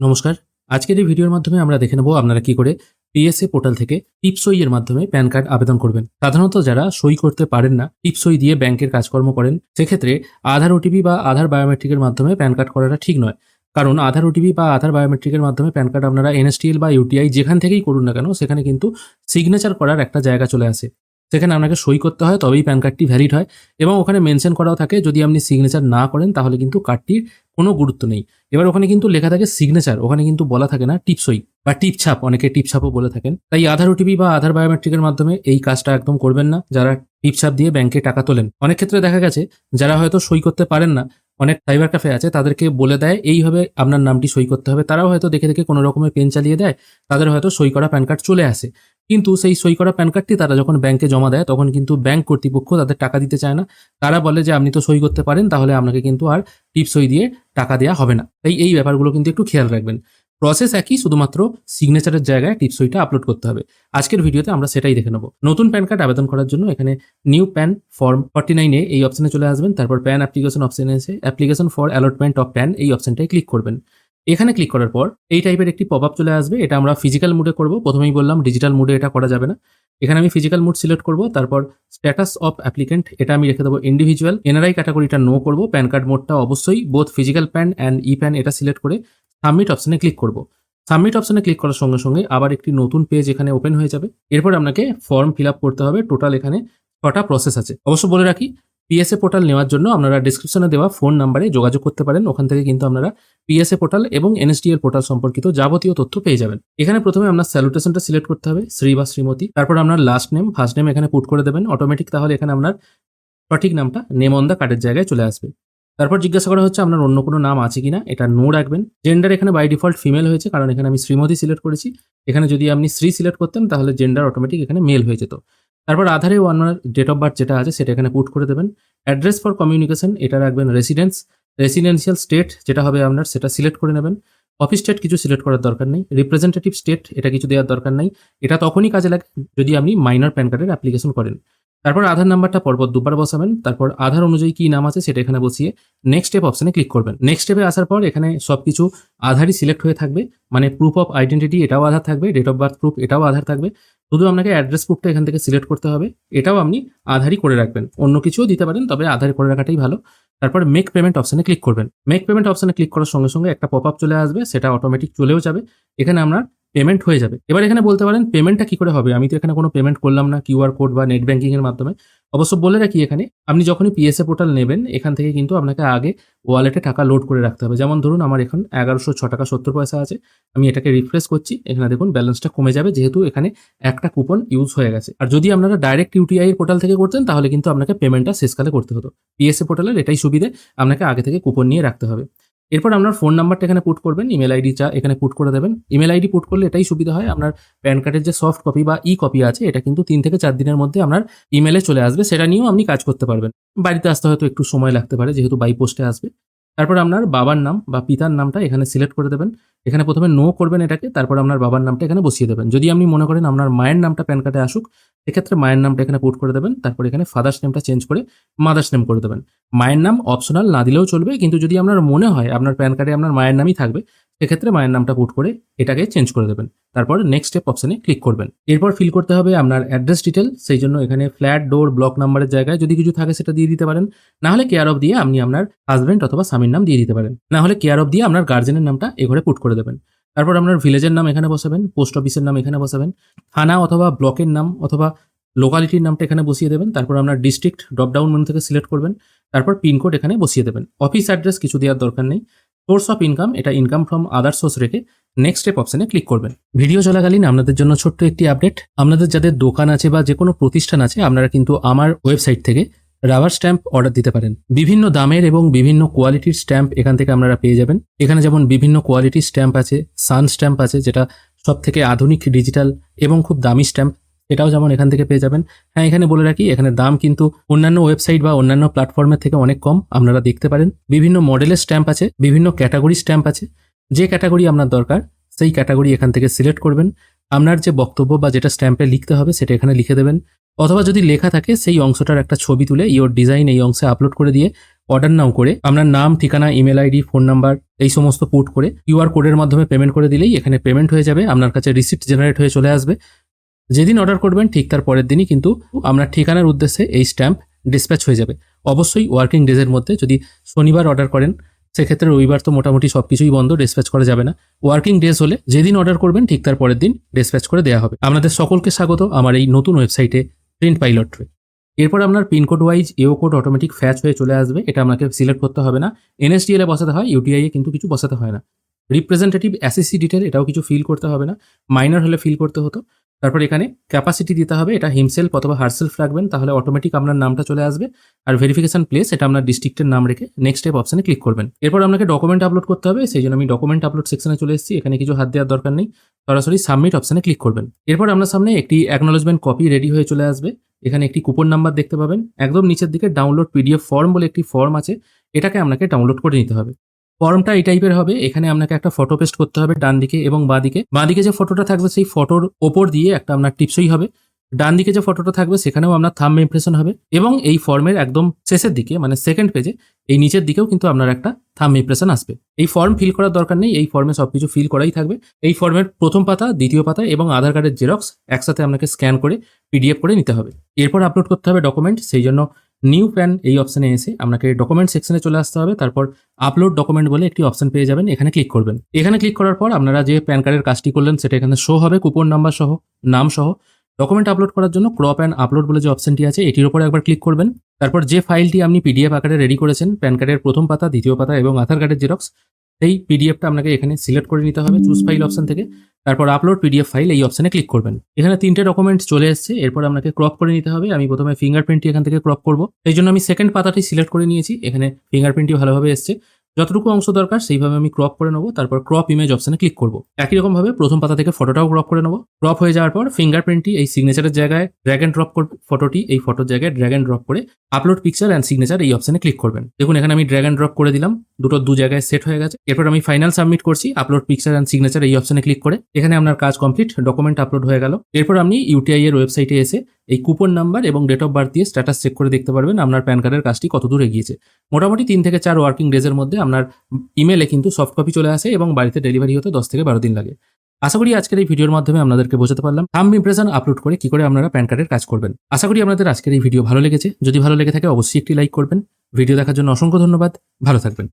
নমস্কার। আজকের এই ভিডিওর মাধ্যমে আমরা দেখে নেব আপনারা কি করে পিএসএ পোর্টাল থেকে টিপসই এর মাধ্যমে প্যান কার্ড আবেদন করবেন। সাধারণত যারা সই করতে পারেন না টিপসই দিয়ে ব্যাংকের কাজকর্ম করেন, সেক্ষেত্রে আধার ওটিপি বা আধার বায়োমেট্রিকের মাধ্যমে প্যান কার্ড করাটা ঠিক নয়। কারণ আধার ওটিপি বা আধার বায়োমেট্রিকের মাধ্যমে প্যান কার্ড আপনারা এনএসটিএল বা ইউটিআই যেখান থেকেই করুন না কেন, সেখানে কিন্তু সিগনেচার করার একটা জায়গা চলে আসে। সেখানে আপনাকে সই করতে হয়, তবেই প্যান কার্ডটি ভ্যালিড হয় এবং ওখানে মেনশন করাও থাকে, যদি আপনি সিগনেচার না করেন, তাহলে কিন্তু কার্ডটির কোনো গুরুত্ব নেই। এবার ওখানে কিন্তু লেখা থাকে সিগনেচার ওখানে কিন্তু বলা থাকে না টিপসই বা টিপছাপ অনেকে টিপছাপও বলে থাকেন। তাই আধার ওটিপি বা আধার বায়োমেট্রিকের মাধ্যমে এই কাজটা একদম করবেন না। যারা টিপছাপ দিয়ে ব্যাংকে টাকা তোলেন, অনেক ক্ষেত্রে দেখা গেছে, যারা হয়তো সই করতে পারেন না, অনেক সাইবার ক্যাফে আছে, তাদেরকে বলে দেয়, এইভাবে আপনার নামটি সই করতে হবে। তারাও হয়তো দেখে দেখে কোনো রকমের পেন চালিয়ে দেয়, তাদের হয়তো সই করা প্যান কার্ড চলে আসে। কিন্তু সেই সই করা প্যান কার্ডটি তারা যখন ব্যাংকে জমা দেয়, তখন কিন্তু ব্যাংক কর্তৃপক্ষ তাদের টাকা দিতে চায় না। তারা বলে যে, আপনি তো সই করতে পারেন, তাহলে আপনাকে কিন্তু আর টিপ সই দিয়ে টাকা দেওয়া হবে না। তাই এই ব্যাপারগুলো কিন্তু একটু খেয়াল রাখবেন। প্রসেস একই, শুধুমাত্র সিগনেচারের জায়গায় টিপসইটা আপলোড করতে হবে। আজকের ভিডিওতে আমরা সেটাই দেখে নেব। নতুন প্যান কার্ড আবেদন করার জন্য এখানে নিউ প্যান ফর্ম ফর্টি নাইনে এই অপশনে চলে আসবেন। তারপর প্যান অ্যাপ্লিকেশন অপশনে এসে application for allotment of PAN এই অপশনটায় ক্লিক করবেন। এখানে ক্লিক করার পর এই টাইপের একটি পপ আপ চলে আসবে। এটা আমরা ফিজিক্যাল মুডে করব। প্রথমেই বললাম ডিজিটাল মুডে এটা করা যাবে না। এখানে আমি ফিজিক্যাল মুড সিলেক্ট করব, তারপর স্ট্যাটাস অফ অ্যাপ্লিকেন্ট এটা আমি রেখে দেবো ইন্ডিভিজুয়াল এনআরআই ক্যাটাগরিটা নো করব প্যান কার্ড মোডটা অবশ্যই both physical PAN and e PAN এটা সিলেক্ট করে সাবমিট অপশনে ক্লিক করব। সাবমিট অপশনে ক্লিক করার সঙ্গে সঙ্গে আবার একটি নতুন পেজ এখানে ওপেন হয়ে যাবে। এরপর আপনাকে ফর্ম ফিল আপ করতে হবে। টোটাল এখানে ছটা প্রসেস আছে। অবশ্য বলে রাখি পিএসএ পোর্টাল নেওয়ার জন্য আপনারা ডিসক্রিপশনে দেওয়া ফোন নাম্বারে যোগাযোগ করতে পারেন। ওখান থেকে কিন্তু আপনারা পিএসএ পোর্টাল এবং এনএসডিএল পোর্টাল সম্পর্কিত যাবতীয় তথ্য পেয়ে যাবেন। এখানে প্রথমে আপনার স্যালুটেশনটা সিলেক্ট করতে হবে, শ্রী বা শ্রীমতী। তারপর আপনার লাস্ট নেম ফার্স্ট নেম এখানে পুট করে দেবেন। অটোমেটিক তাহলে এখানে আপনার সঠিক নামটা নেম অন দ্য কার্ডের জায়গায় চলে আসবে। তারপর জিজ্ঞাসা করা হচ্ছে আপনার অন্য কোনো নাম আছে কিনা, এটা নো রাখবেন। জেন্ডার এখানে বাই ডিফল্ট ফিমেল হয়েছে, কারণ এখানে আমি শ্রীমতী সিলেক্ট করেছি। এখানে যদি আপনি শ্রী সিলেক্ট করতেন, তাহলে জেন্ডার অটোমেটিক এখানে মেল হয়ে যেত। তারপর আধারে আপনার ডেট অফ বার্থ যেটা আছে, সেটা এখানে পুট করে দেবেন। অ্যাড্রেস ফর কমিউনিকেশন এটা রাখবেন রেসিডেন্স রেসিডেন্সিয়াল স্টেট যেটা হবে আপনার, সেটা সিলেক্ট করে নেবেন। অফিস স্টেট কিছু সিলেক্ট করার দরকার নেই। রিপ্রেজেন্টেটিভ স্টেট এটা কিছু দেওয়ার দরকার নেই। এটা তখনই কাজে লাগে যদি আপনি মাইনর প্যান কার্ডের অ্যাপ্লিকেশন করেন। তারপর আধার নাম্বারটা পরপর দুবার বসাবেন। তারপর আধার অনুযায়ী কী নাম আছে, সেটা এখানে বসিয়ে নেক্সট স্টেপ অপশানে ক্লিক করবেন। নেক্সট স্টেপে আসার পর এখানে সব কিছু আধারই সিলেক্ট হয়ে থাকবে। মানে প্রুফ অফ আইডেন্টিটি এটাও আধার থাকবে ডেট অফ বার্থ প্রুফ এটাও আধার থাকবে। শুধু আপনাকে অ্যাড্রেস প্রুফটা এখান থেকে সিলেক্ট করতে হবে। এটাও আপনি আধারই করে রাখবেন। অন্য কিছুও দিতে পারেন, তবে আধারে করে রাখাটাই ভালো। তারপর মেক পেমেন্ট অপশানে ক্লিক করবেন। মেক পেমেন্ট অপশানে ক্লিক করার সঙ্গে সঙ্গে একটা পপ আপ চলে আসবে, সেটা অটোমেটিক চলেও যাবে। এখানে আমরা পেমেন্ট হয়ে যাবে। এবার এখানে বলতে পারেন পেমেন্টটা কি করে হবে? আমি তো এখানে কোনো পেমেন্ট করলাম না কিউআর কোড বা নেট ব্যাঙ্কিং এর মাধ্যমে। অবশ্য বলে রাখি এখানে, আপনি যখনই পিএসএ পোর্টাল নেবেন, এখান থেকে কিন্তু আপনাকে আগে ওয়ালেটে টাকা লোড করে রাখতে হবে। যেমন ধরুন আমার এখন এগারোশো ছ টাকা সত্তর পয়সা আছে, আমি এটাকে রিফ্রেশ করছি, এখানে দেখুন ব্যালেন্সটা কমে যাবে, যেহেতু এখানে একটা কুপন ইউজ হয়ে গেছে। আর যদি আপনারা ডাইরেক্ট ইউটিআই পোর্টাল থেকে করতেন, তাহলে কিন্তু আপনাকে পেমেন্টটা শেষকালে করতে হতো। পিএসএ পোর্টালের এটাই সুবিধে, আপনাকে আগে থেকে কুপন নিয়ে রাখতে হবে। এরপর আপনার ফোন নাম্বারটা এখানে পুট করবেন ইমেল আইডি চা এখানে পুট করে দেবেন। ইমেল আইডি পুট করলে এটাই সুবিধা হয়, আপনার প্যান কার্ডের যে সফট কপি বা ই কপি আছে, এটা কিন্তু তিন থেকে চার দিনের মধ্যে আপনার ইমেলে চলে আসবে, সেটা নিয়েও আপনি কাজ করতে পারবেন। বাড়িতে আসতে হয়তো একটু সময় লাগতে পারে, যেহেতু বাই পোস্টে আসবে। তারপর আপনার বাবার নাম বা পিতার নামটা এখানে সিলেক্ট করে দেবেন। এখানে প্রথমে নো করবেন এটাকে, তারপর আপনার বাবার নামটা এখানে বসিয়ে দেবেন। যদি আপনি মনে করেন আপনার মায়ের নামটা প্যান কার্ডে আসুক, এক্ষেত্রে মায়ের নামটা এখানে পুট করে দেবেন। তারপর এখানে ফাদার্স নেমটা চেঞ্জ করে মাদার্স নেম করে দেবেন। মায়ের নাম অপশনাল না দিলেও চলবে, কিন্তু যদি আপনার মনে হয় আপনার প্যান কার্ডে আপনার মায়ের নামই থাকবে, সেক্ষেত্রে মায়ের নামটা পুট করে এটাকে চেঞ্জ করে দেবেন। তারপর নেক্সট স্টেপ অপশানে ক্লিক করবেন। এরপর ফিল করতে হবে আপনার অ্যাড্রেস ডিটেল সেই জন্য এখানে ফ্ল্যাট ডোর ব্লক নাম্বারের জায়গায় যদি কিছু থাকে সেটা দিয়ে দিতে পারেন। না হলে কেয়ার অফ দিয়ে আপনি আপনার হাজব্যান্ড অথবা স্বামীর নাম দিয়ে দিতে পারেন। না হলে কেয়ার অফ দিয়ে আপনার গার্জেনের নামটা এ ঘরে পুট করে দেবেন। তারপর আপনার ভিলেজের নাম এখানে বসাবেন পোস্ট অফিসের নাম এখানে বসাবেন, থানা অথবা ব্লকের নাম অথবা লোকালিটির নামটা এখানে বসিয়ে দেবেন। তারপর আপনার ডিস্ট্রিক্ট ড্রপডাউন মেনু থেকে সিলেক্ট করবেন। তারপর পিনকোড এখানে বসিয়ে দেবেন। অফিস অ্যাড্রেস কিছু দেওয়ার দরকার নেই। সোর্স অফ ইনকাম, এটা ইনকাম ফ্রম আদার সোর্স রেখে নেক্সট স্টেপ অপশনে ক্লিক করবেন। ভিডিও চলাকালীন আপনাদের জন্য ছোট্ট একটি আপডেট। আপনাদের যাদের দোকান আছে বা যে কোনো প্রতিষ্ঠান আছে, আপনারা কিন্তু আমার ওয়েবসাইট থেকে রাবার স্ট্যাম্প অর্ডার দিতে পারেন। বিভিন্ন দামের এবং বিভিন্ন কোয়ালিটির স্ট্যাম্প এখান থেকে আপনারা পেয়ে যাবেন। এখানে যেমন বিভিন্ন কোয়ালিটির স্ট্যাম্প আছে, সান স্ট্যাম্প আছে, যেটা সব থেকে আধুনিক ডিজিটাল এবং খুব দামি স্ট্যাম্প। এটাও যেমন এখান থেকে পেয়ে যাবেন। হ্যাঁ এখানে বলে রাখি, এখানে দাম কিন্তু অন্যান্য ওয়েবসাইট বা অন্যান্য প্ল্যাটফর্মের থেকে অনেক কম, আপনারা দেখতে পারেন। বিভিন্ন মডেলের স্ট্যাম্প আছে, বিভিন্ন ক্যাটাগরি স্ট্যাম্প আছে। যে ক্যাটাগরি আপনার দরকার, সেই ক্যাটাগরি এখান থেকে সিলেক্ট করবেন। আপনার যে বক্তব্য বা যেটা স্ট্যাম্পে লিখতে হবে, সেটা এখানে লিখে দেবেন। অথবা যদি লেখা থাকে, সেই অংশটার একটা ছবি তুলে ইওর ডিজাইন এই অংশে আপলোড করে দিয়ে অর্ডার নাও করে, আপনার নাম, ঠিকানা ইমেল আইডি ফোন নাম্বার এই সমস্ত পুট করে কিউআর কোডের মাধ্যমে পেমেন্ট করে দিলেই এখানে পেমেন্ট হয়ে যাবে, আপনার কাছে রিসিপ্ট জেনারেট হয়ে চলে আসবে। যেদিন অর্ডার করবেন, ঠিক তার পরের দিনই কিন্তু আপনার ঠিকানার উদ্দেশ্যে এই স্ট্যাম্প ডিসপ্যাচ হয়ে যাবে। অবশ্যই ওয়ার্কিং ডেজের মধ্যে যদি শনিবার অর্ডার করেন, সেক্ষেত্রে রবিবার তো মোটামুটি সব কিছুই বন্ধ ডিসপ্যাচ করা যাবে না। ওয়ার্কিং ডেজ হলে যেদিন অর্ডার করবেন, ঠিক তার পরের দিন ডিসপ্যাচ করে দেওয়া হবে। আপনাদের সকলকে স্বাগত আমার এই নতুন ওয়েবসাইটে প্রিন্ট পাইলটে এরপর আপনার pincode wise AO code automatic fetch হয়ে চলে আসবে। এটা আপনাকে সিলেক্ট করতে হবে না। এনএসডিএল এ বসাতে হয় ইউটিআই এ কিন্তু কিছু বসাতে হয় না। রিপ্রেজেন্টেটিভ অ্যাসিসি ডিটেল এটাও কিছু ফিল করতে হবে না। মাইনার হলে ফিল করতে হতো। তারপর এখানে ক্যাপাসিটি দিতে হবে, এটা হিমসেলফ অথবা হারসেলফ রাখবেন, তাহলে অটোমেটিক আপনার নামটা চলে আসবে। আর ভেরিফিকেশন প্লেস এটা আপনার ডিস্ট্রিক্টের নাম রেখে নেক্সট স্টেপ অপশানে ক্লিক করবেন। এরপর আপনাকে ডকুমেন্ট আপলোড করতে হবে, সেই জন্য আমি ডকুমেন্ট আপলোড সেকশনে চলে এসেছি, এখানে কিছু হাত দেওয়ার দরকার নেই, সরাসরি সাবমিট অপশানে ক্লিক করবেন। এরপর আপনার সামনে একটি অ্যাকনোলজমেন্ট কপি রেডি হয়ে চলে আসবে, এখানে একটি কুপন নাম্বার দেখতে পাবেন, একদম নিচের দিকে ডাউনলোড পিডিএফ ফর্ম বলে একটি ফর্ম আছে, এটাকে আপনাকে ডাউনলোড করে নিতে হবে। ফর্মটা এই টাইপের হবে। এখানে আপনাকে একটা ফটো পেস্ট করতে হবে ডান দিকে এবং বাঁ দিকে। বাঁ দিকে যে ফটোটা থাকবে সেই ফটোর ওপর দিয়ে একটা আপনার টিপসই হবে। ডান দিকে যে ফটোটা থাকবে সেখানেও আপনার থাম ইমপ্রেশন হবে এবং এই ফর্মের একদম শেষের দিকে মানে সেকেন্ড পেজে এই নিচের দিকেও কিন্তু আপনার একটা থাম ইমপ্রেশন আসবে। এই ফর্ম ফিল করার দরকার নেই, এই ফর্মে সব কিছু ফিল করাই থাকবে। এই ফর্মের প্রথম পাতা, দ্বিতীয় পাতা এবং আধার কার্ডের জেরক্স একসাথে আপনাকে স্ক্যান করে পিডিএফ করে নিতে হবে। এরপর আপলোড করতে হবে ডকুমেন্ট সেই জন্য নিউ প্যান এই অপশানে এসে আপনাকে ডকুমেন্ট সেকশনে চলে আসতে হবে। তারপর আপলোড ডকুমেন্ট বলে একটি অপশন পেয়ে যাবেন। এখানে ক্লিক করবেন। এখানে ক্লিক করার পর আপনারা যে প্যান কার্ডের কাজটি করলেন, সেটা এখানে শো হবে। কুপন নাম্বার সহ, নাম সহ। ডকুমেন্ট আপলোড করার জন্য ক্রপ অ্যান্ড আপলোড বলে যে অপশনটি আছে, এটির উপরে একবার ক্লিক করবেন। তারপর যে ফাইলটি আপনি পিডিএফ আকারে রেডি করেছেন প্যান কার্ডের প্রথম পাতা, দ্বিতীয় পাতা এবং আধার কার্ডের জেরক্স সেই পিডিএফটা আপনাকে এখানে সিলেক্ট করে নিতে হবে। চুজ ফাইল অপশন থেকে। তারপর আপলোড পিডিএফ ফাইল এই অপশনে ক্লিক করবেন। এখানে তিনটে ডকুমেন্ট চলে এসেছে, এরপর আপনাকে ক্রপ করে নিতে হবে। আমি প্রথমে ফিঙ্গারপ্রিন্টটি এখান থেকে ক্রপ করব। এই জন্য আমি সেকেন্ড পাতাটি সিলেক্ট করে নিয়েছি। এখানে ফিঙ্গারপ্রিন্টটি ভালোভাবে এসছে। যতটুকু অংশ দরকার, সেইভাবে আমি ক্রপ করে নেব। তারপর ক্রপ ইমেজ অপশনে ক্লিক করব। একই রকম ভাবে প্রথম পাতা থেকে ফটোটাও ক্রপ করে নেব। ক্রপ হয়ে যাওয়ার পর ফিঙ্গারপ্রিন্টটি এই সিগনেচারের জায়গায় ড্র্যাগ অ্যান্ড ড্রপ ফটোটি এই ফটোর জায়গায় ড্র্যাগ অ্যান্ড ড্রপ করে আপলোড পিকচার অ্যান্ড সিগনেচার এই অপশনে ক্লিক করবেন। দেখুন, এখানে আমি ড্র্যাগ অ্যান্ড ড্রপ করে দিলাম। দুটো দু জায়গায় সেট হয়ে গেছে। এরপর আমি ফাইনাল সাবমিট করছি আপলোড পিকচার অ্যান্ড সিগনেচার এই অপশনে ক্লিক করে। এখানে আপনার কাজ কমপ্লিট ডকুমেন্ট আপলোড হয়ে গেল। এরপর আপনি ইউটিআই এর ওয়েবসাইটে এসে এই কুপন নাম্বার এবং ডেট অফ বার্থ দিয়ে স্ট্যাটাস চেক করে দেখতে পারবেন আপনার প্যান কার্ডের কাজটি কত দূর এগিয়েছে। মোটামুটি তিন থেকে চার ওয়ার্কিং ডেজের মধ্যে আপনার ইমেলে কিন্তু সফট কপি চলে আসে এবং বাড়িতে ডেলিভারি হতে দশ থেকে বারো দিন লাগে। আশা করি আজকের এই ভিডিওর মাধ্যমে আপনাদেরকে বোঝাতে পারলাম। থাম ইমপ্রেশন আপলোড করে কি করে আপনারা প্যান কার্ডের কাজ করবেন। আশা করি আপনাদের আজকের এই ভিডিও ভালো লেগেছে। যদি ভালো লেগে থাকে অবশ্যই একটি লাইক করবেন। ভিডিও দেখার জন্য অসংখ্য ধন্যবাদ। ভালো থাকবেন।